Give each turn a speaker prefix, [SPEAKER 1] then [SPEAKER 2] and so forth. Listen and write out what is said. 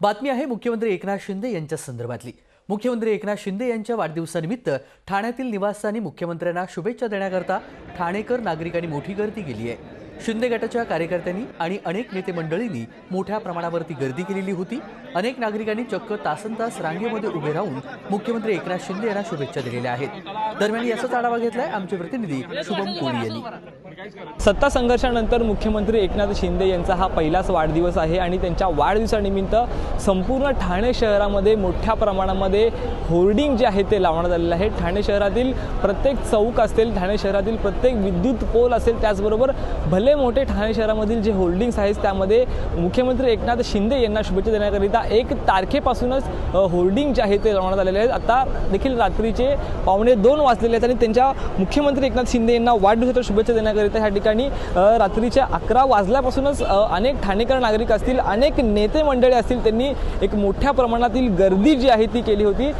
[SPEAKER 1] बातमी आहे मुख्यमंत्री एकनाथ शिंदे यांच्या संदर्भातली. मुख्यमंत्री एकनाथ शिंदे यांच्या वाढदिवसानिमित्त ठाण्यातील निवासस्थानी मुख्यमंत्र्यांना शुभेच्छा देण्याकरता ठाणेकर नागरिकांनी मोठी गर्दी केली आहे. शिंदे गटाच्या कार्यकर्त्यांनी आणि अनेक नेते मंडळींनी मोठ्या प्रमाणावरती गर्दी केलेली होती. अनेक नागरिकांनी चक्क तासन तास रांगेमध्ये उभे राहून मुख्यमंत्री एकनाथ शिंदे यांना शुभेच्छा दिलेल्या आहेत. दरम्यान याचाच आढावा घेतलाय आमचे प्रतिनिधी शुभम कोळी यांनी.
[SPEAKER 2] सत्ता संघर्षानंतर मुख्यमंत्री एकनाथ शिंदे यांचा हा पहिलाच वाढदिवस आहे आणि त्यांच्या वाढदिवसानिमित्त संपूर्ण ठाणे शहरामध्ये मोठ्या प्रमाणामध्ये होर्डिंग जे आहे ते लावण्यात आलेलं आहे. ठाणे शहरातील प्रत्येक चौक असेल ठाणे शहरातील प्रत्येक विद्युत पोल असेल त्याचबरोबर भले मोठे ठाणे शहरामधील जे होल्डिंग्स आहेत त्यामध्ये मुख्यमंत्री एकनाथ शिंदे यांना शुभेच्छा देण्याकरिता एक तारखेपासूनच होर्डिंग जे आहे ते लावण्यात आलेले आहेत. आता देखील रात्रीचे पावणे दोन वाजलेले आहेत आणि त्यांच्या मुख्यमंत्री एकनाथ शिंदे यांना वाढदिवसाच्या शुभेच्छा देण्याकरिता ह्या ठिकाणी. रात्रीच्या अकरा वाजल्यापासूनच अनेक ठाणेकर नागरिक असतील अनेक नेते मंडळी असतील त्यांनी एक मोठ्या प्रमाणातील गर्दी जी आहे ती केली होती.